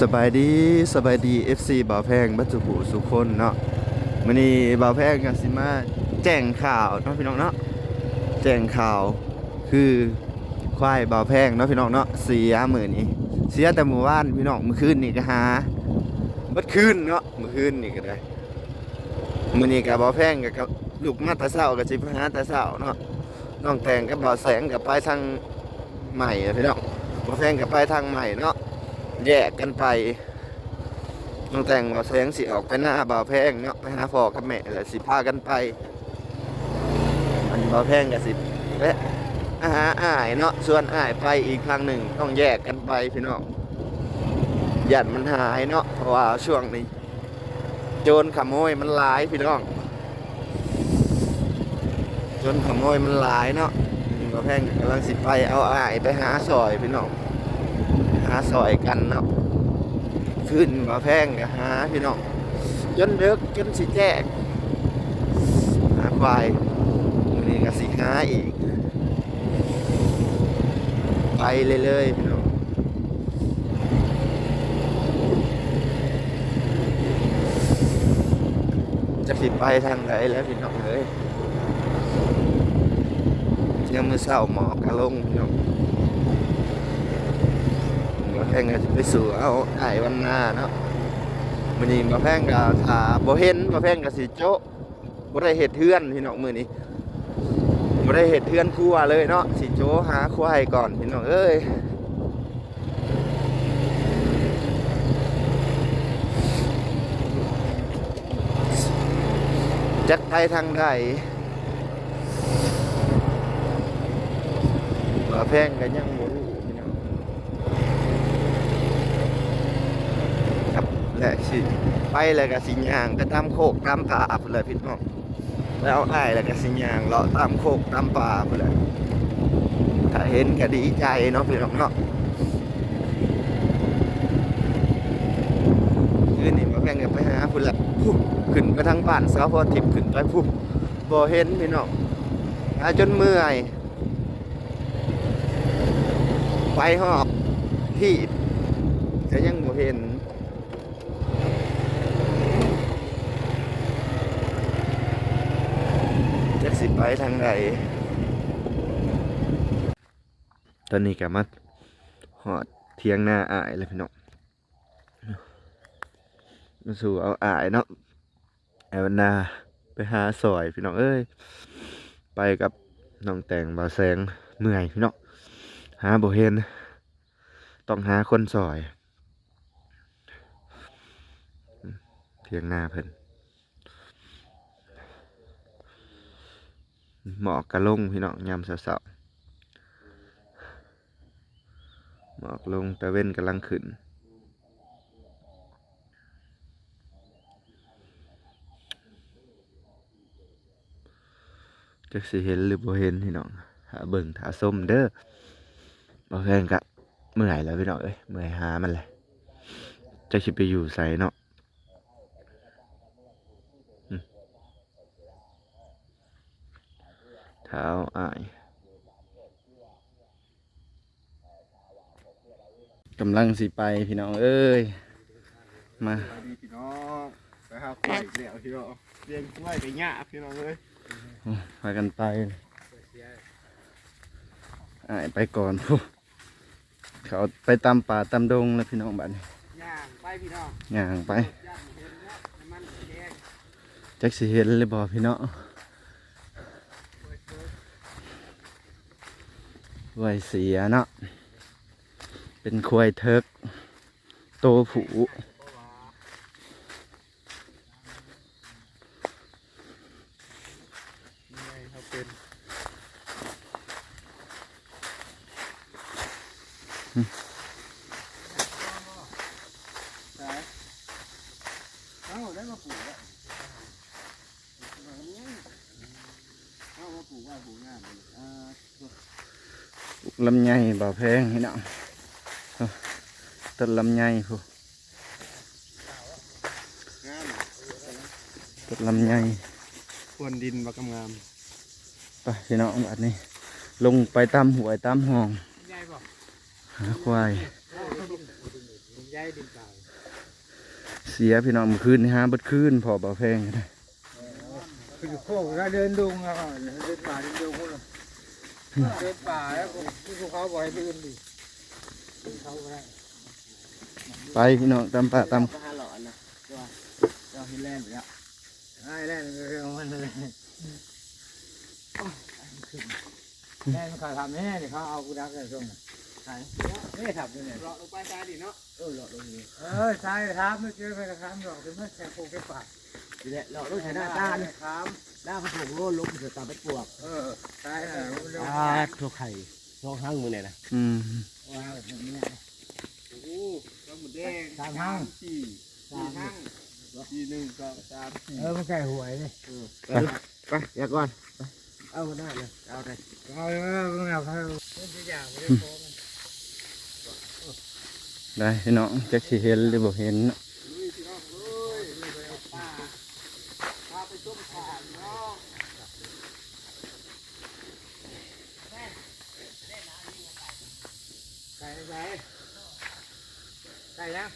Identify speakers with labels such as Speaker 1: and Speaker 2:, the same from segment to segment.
Speaker 1: สบายดีสบายดี FC บ่าวแพงบัจจุบุสุคนเนาะมื้อนี้บ่าวแพงก็สิมาแจ้งข่าวเนาะพี่น้องเนาะแจ้งข่าวคือควายบ่าวแพงเนาะพี่น้องเนาะเสียมื้อนี้เสียแต่เมื่อวานพี่น้องเมื่อคืนนี่ก็หาเมื่อคืนเนาะเมื่อคืนนี่ก็ได้มื้อนี้ก็บ่าวแพงกับลูกมาต่เช้าก็สิไปหาต่เช้าเนาะน้องแตงกับบ่าวแสงก็ไปทางใหม่พี่น้องบ่าวแพงก็ไปทางใหม่เนาะ แยกกันไปน้องแต่งบ่าวแสงสิออกไปหน้าบ่าวแพงเนาะไปหาพ่อกับแม่แล้วสิพากันไปอันบ่าวแพงกับสิแวะหาอ้ายเนาะส่วนอ้ายไปอีกครั้งหนึ่งต้องแยกกันไปพี่น้องยันมันหายเนาะเพราะว่าช่วงนี้ โจรขโมยมันหลายพี่น้องโจรขโมยมันหลายเนาะบ่าวแพงกำลังสิไปเอาอ้ายไปหาซอยพี่น้องาซอยกันเนาะขึ้นมาแพงกับหาพี่น้องจนเลิกจนสิแจกหาควายมื้อนี่ก็สิหาอีก ไปเรื่อยๆพี่น้องจะสิไปทางไหนแล้วพี่น้องเอ้ยยังมือเศร้าหมอกกระลงพี่น้อง แพงก็จะไปสู่เอาไอ้วันหน้าเนาะมื้อนี้มาแพงก็ถ้าบ่เห็นมาแพงก็สิโจ๊ะบ่ได้เฮ็ดเทือนพี่น้องมื้อนี้บ่ได้เฮ็ดเทือนครัวเลยเนาะสิโจ๊ะหาควายก่อนพี่น้องเอ้ยจักไปทางใดมาแพงก็ยังบ่รู้พี่น้อง ครับ และสิไปแล้วก็สิยางไปตามโคกตามป่าพุ่นแหละพี่น้องแล้วอ้ายแล้วก็สิยางเลาะตามโคกตามป่าพุ่นแหละถ้าเห็นก็ดีใจเนาะพี่น้องเนาะคืนนี้มาแพงกันไปหาพุ่นละผู้ขึ้นไปทางบ้านสาวพอทิพขึ้นไปผู้บ่เห็นพี่น้องหาจนเมื่อยไปหอบที่ก็ยังบ่เห็น จักสิไป ทางใดตอนนี้ก็มาหอดเทียงหน้าอายเลยพี่น้องมาสู่เอาอายเนาะไอวันนาไปหาสอยพี่น้องเอ้ยไปกับน้องแต่งบ่าวแสงเมื่อยพี่น้องหาบ่เห็นต้องหาคนสอย เทียงหน้าเพิ่น หมอกกระลงพี่น้องยามเสาๆหมอกลงตะเว้นกำลังขึ้นจักสิเห็นหรือบ่เห็นพี่น้องหาเบิ่งหาส้มเด้อบ่แพงกะเมื่อยแล้วพี่น้องเอ้ยเมื่อยหามันเลยจักสิไปอยู่ใส่เนาะ เท้าอายกำลังสิไปพี่น้องเอ้ย มา
Speaker 2: ไปดีพี่น้องไปหาควายอีกแล้วพี่น้องเลี้ยงควายไปหญ้าพี่น้องเลย
Speaker 1: พากันไปอายไปก่อนพูเขาไปตามป่าตามดงแล้วพี่น้องบ้านนี้
Speaker 2: ย่างไปพี่น้อง
Speaker 1: ย่างไป
Speaker 2: ย่างเห็นแล้วน้ำมันแดง
Speaker 1: จักสิเห็นเลยบ่พี่น้อง ไวเสียเนาะเป็นควายเทิกโตผู
Speaker 2: นี่ไงเขาเป็นไหนเอ้าได้มาปลูกแล้วเอามาปลูกว่าปลูกงามเลยอ่า
Speaker 1: ลำไยบ่แพงพี่น้องเอาต้นลำไยพู
Speaker 2: งาม
Speaker 1: ต้นลำไย
Speaker 2: ควรดินบักงาม
Speaker 1: ไปพี่น้องแบบนี้ ลงไปตามหวยตามห้อง
Speaker 2: ใหญ่ป่ะ
Speaker 1: หาควาย
Speaker 2: ใหญ่
Speaker 3: ได้ดินเก่า
Speaker 4: เสียพี่น้องเมื่อคืนนี่ฮะเบิดคืนพอบ่าวแพงก็ได้
Speaker 3: คืออยู่โคกแล้วเดินดุงอะเดินป่าเดินดุงคนละ เดินป่าแล้วผมที่ภูเขาบ่อยไปอื่นดิเขาก็ได้
Speaker 4: ไปพี่น้องตามป่าตาม
Speaker 5: ก็หาหลอนนะตัวเจ้าฮิแลนด์ไปแล้ว
Speaker 3: ไอ้แรกเรื่องมันเลยแม่มันขาทำแน่เนี่ยเขาเอากูดักเลยช่วงนั้นใช่ไม่ทำเนี่ย
Speaker 5: หลอดลงไปซ้ายดิเนาะเออหลอดลงนี่
Speaker 3: เออใช่ทำไม่เจอไปกระทำหรอกถึงไม่แค่โคแค่ปาก
Speaker 5: ดีแหละหลอดลงใช้หน้าตาเนี่ย
Speaker 3: ท
Speaker 5: หน้าผสมโล่ลงเสือตาไปปวกำ
Speaker 3: เออใช่นะมันเร็ว
Speaker 5: อ่าทั่วไข่ท้องห้างมือเนี่ยนะ
Speaker 4: อืม
Speaker 3: ว่าแบบนี้
Speaker 5: โอ้โหต้นหมูแดง
Speaker 3: สามห้าง
Speaker 5: สี่สี่ห้างสี่หนึ่งสองสาม
Speaker 3: เออมันใกล้หวยเลย
Speaker 5: ไปไปอย่าก่อนไปเอาหน้าเลยเอาไป
Speaker 3: เอาเลยมึงเอาเขาเป็นตัวอย่างไม่ได้โค้ง
Speaker 4: ได้พี่น้องจักสิเห็นหรือบ่เห็นเนาะ
Speaker 5: ลุยพี่น้องลุยลุยไปเอาป่าพาไปต้มข่าพี่น้อง
Speaker 3: ไก่ไก่ ไก่นะ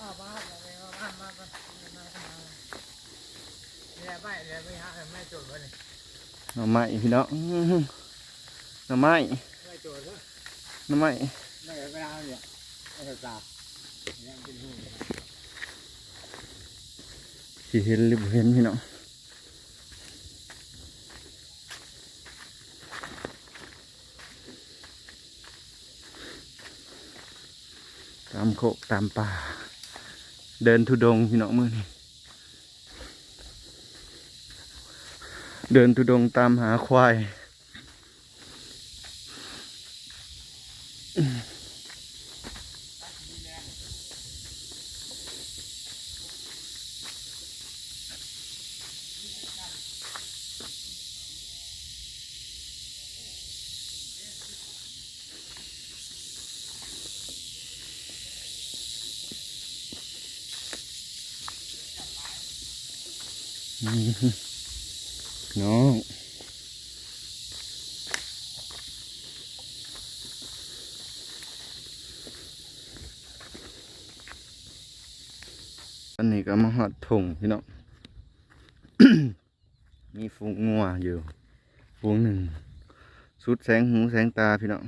Speaker 3: มามามามามาเนี่ยไม่เนี่ยไม่ฮะไม่จุดวะเนี่ย
Speaker 4: หน่อไม้พี่น้องอื้อหือหน่อไม้
Speaker 3: ไม่จุดว
Speaker 4: น่อไม้
Speaker 3: ไม่ไม่เอาเนี่ยไม่ถูกตาเนี่ยเป็นหู
Speaker 4: สิเห็นหรือบ่เห็นพี่น้องตามโคกตามป่า เดินทุดงพี่น้องมือนี่เดินทุดงตามหาควาย น้องอันนี้ก็มาหอดถุงพี่น้อง มีฝูงงัวอยู่ฝูงหนึ่ง สุดแสงหูแสงตาพี่น้อง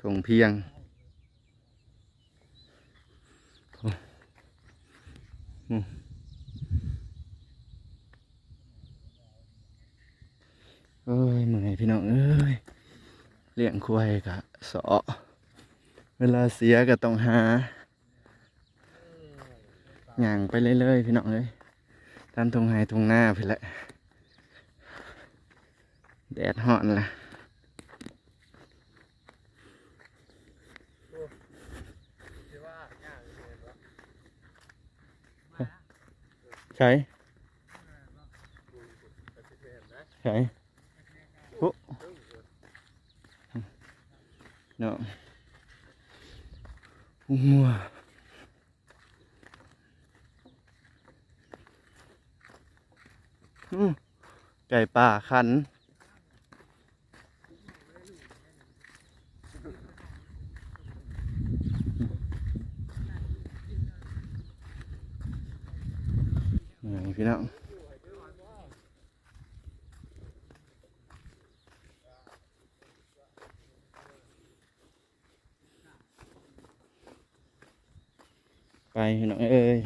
Speaker 4: ถุงเพียง เอ้ยเมื่อยพี่น้องเอ้ยเลี้ยงควายกะสอเวลาเสียก็ต้องหาย่างไปเรื่อยๆพี่น้องเอ้ยตามทงไฮทงหน้าไปแหละแดดฮ้อนละ ใช่ใช่ปุ๊เนาะมัวไก่ป่าขัน นี่ พี่น้องไปพี่น้องเอ้ย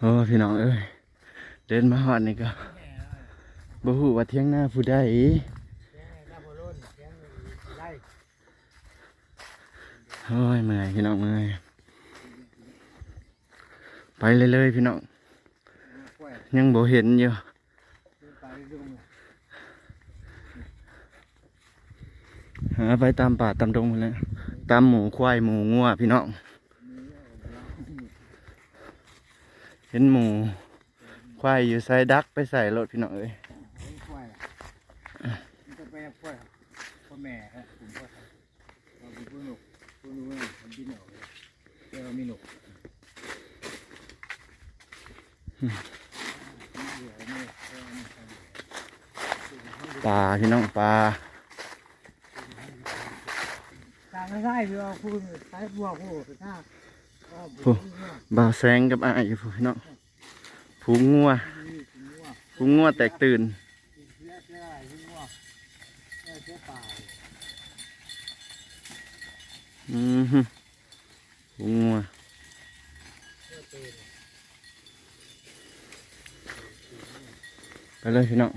Speaker 4: โอ้พี่น้องเอ้ยเดินมาหอดนี่ก็บ่ฮู้ว่าเที่ยงหน้าผู้ใด
Speaker 3: เสียงหน้าโบราณเสียงไล่
Speaker 4: โอ้ยเมื่อยพี่น้องเมื่อยไปเรื่อยๆพี่น้อง
Speaker 3: ยั
Speaker 4: งบ่เห็นอยู่หาไปตามป่าตามดงไปแล้วตามหมูควายหมูงัวพี่น้องเห็นหมูควายอยู่ใส่ดักไปใส่รถพี่น้องเอ้ย
Speaker 3: กล้วยมันจะไปกล้วย
Speaker 4: ปลาพี่น้องปลา
Speaker 3: ตาไม่ได้พี่ว่าคุณใช้บัวโหดนะผู้
Speaker 4: บ่าวแสงกับไอ้พี่น้องผูงัวผูงัวแตกตื่น
Speaker 3: อื
Speaker 4: มฮึผูงงัวไปเลยพี่น้อง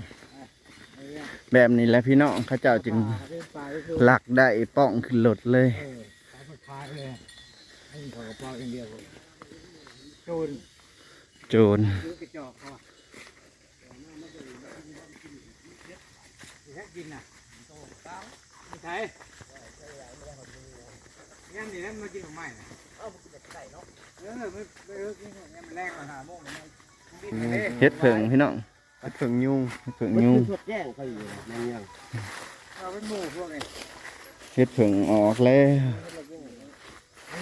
Speaker 4: แบบนี้แหละพี่น้องเขาเจ้าจึง
Speaker 3: เดินป่าก็คือ
Speaker 4: หลักได้ป้องขึ้นรถเลย
Speaker 3: เออขายพายเลยให้ขอกระเป๋าอย่างเดียวโจร
Speaker 4: โจร
Speaker 3: ซื้อกระจอกเขาอะแค่กินน่ะไม่ใช่ งั้นนี่นั้นมากินของใหม่น่ะเออไม่ไม่เออกินของเนี่ยมันแรงมาหาโมงเนี่ยมันดิ้นไปเลย
Speaker 4: เฮ็ดเผิงพี่น้องเฮ็ดเผิงยุงเฮ็ดเผิงยุง
Speaker 5: สดแจ้งเขาอยู่ในเมือง
Speaker 3: เอาเป็นหมู่พวกนี้
Speaker 4: เฮ็ดเผิงออกแล้ว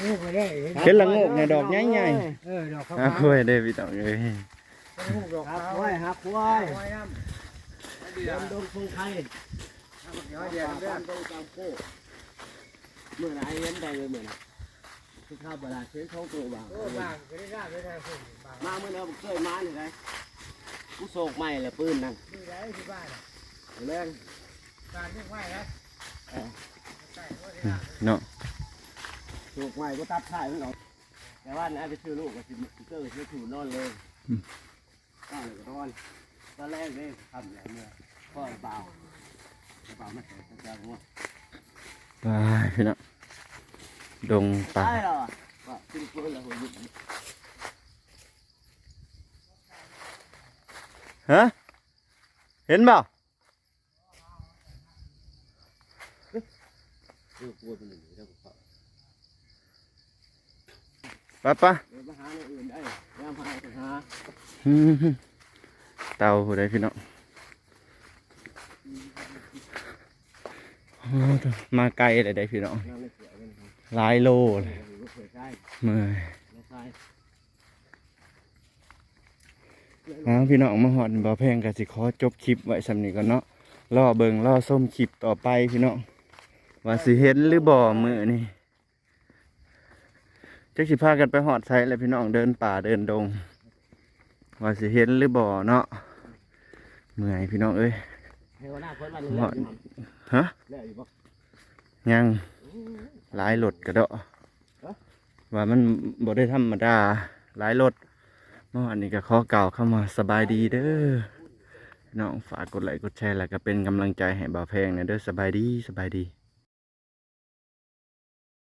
Speaker 3: งูไปได้
Speaker 4: เฮ็ดละโงกในดอกใหญ่
Speaker 3: เออดอก
Speaker 4: ๆ
Speaker 3: ขาว
Speaker 4: อาคุยได้พี่น้องเอ้ย
Speaker 3: ๆงูดอก
Speaker 5: ครั
Speaker 3: ขา
Speaker 5: บ
Speaker 3: ว
Speaker 5: ควายครับควาย
Speaker 3: ไว้น้ำเดี๋
Speaker 5: เดี๋
Speaker 3: ย
Speaker 5: ยววดงคงไทย
Speaker 3: เดี๋ยวเดี๋ยวเดี๋ยว
Speaker 5: ดงกางโก้ เมื่อไหร่เย็นได้เลยเมื่อไหร่ที่ข้าวบลาเช้นเขาตัวบาง
Speaker 3: โอ้บางก็ได้ได้ไม่ได้ผมบาง
Speaker 5: มาเมื่อเราเคยมาเนี่ยไงกูโศกใหม่แหละปืนนั่น
Speaker 3: นี่ได้ที่บ้าน
Speaker 5: เล่น
Speaker 3: การเลี้ยงไว้นะใช่ก็ได้
Speaker 4: เนาะ
Speaker 5: โศกใหม่ก็ตัดถ่ายมันออกแต่ว่าเนี่ยไปซื้อลูกกับซิเตอร์ซื้อถูนอนเลยนอนเลยก็นอนตอนแรกเลยทำอย่างเนี้ยพ่อเปล่าเปล่าไม่ใส่ตะกร้าหัว
Speaker 4: ไปพี่น้องดงป่า
Speaker 5: ได้หรอว่าขึ้นปืนแล้วหัวยุบ
Speaker 4: ฮะเห็นเปล่า
Speaker 5: เออกลัวเป็นหนึ่งเดี๋ยวผม
Speaker 4: ไป้าป้า
Speaker 5: เดี๋ยวมาหาในอื่นได้แล้วมาหาหา
Speaker 4: เตาผู้ใดพี่น้องโอ้โธ่ มาไกลเลยได้พี่น้อง
Speaker 5: ไม่เสียกันครับ
Speaker 4: หลายโลเลย
Speaker 5: เมื่
Speaker 4: อย
Speaker 5: เราใช่
Speaker 4: อ้าวพี่น้องมาหอดบ่อแพงกันสิขอจบคลิปไว้สำนี้ก่อนเนาะรอเบิงรอส้มคลิปต่อไปพี่น้องว่าสิเห็นหรือบ่อมือนี่จักสิพากันไปหอดไซแล้วพี่น้องเดินป่าเดินดง ว่าสิเห็นหรือบ่เนาะเมื่อยพี่น้องเอ้ย
Speaker 5: เทวนาเพิ่นวันนี้แล้วอยู่
Speaker 4: ฮะ
Speaker 5: แล้วอยู่บ่
Speaker 4: ยังหลายรถกระเดาะว่ามันบ่ได้ธรรมดาหลายรถเมื่อวานนี้ก็ขอกล่าวเข้ามาสบายดีเด้อพี่น้องฝากกดไลค์กดแชร์แล้วก็เป็นกำลังใจให้บ่าวแพงนะเด้อสบายดีสบายดี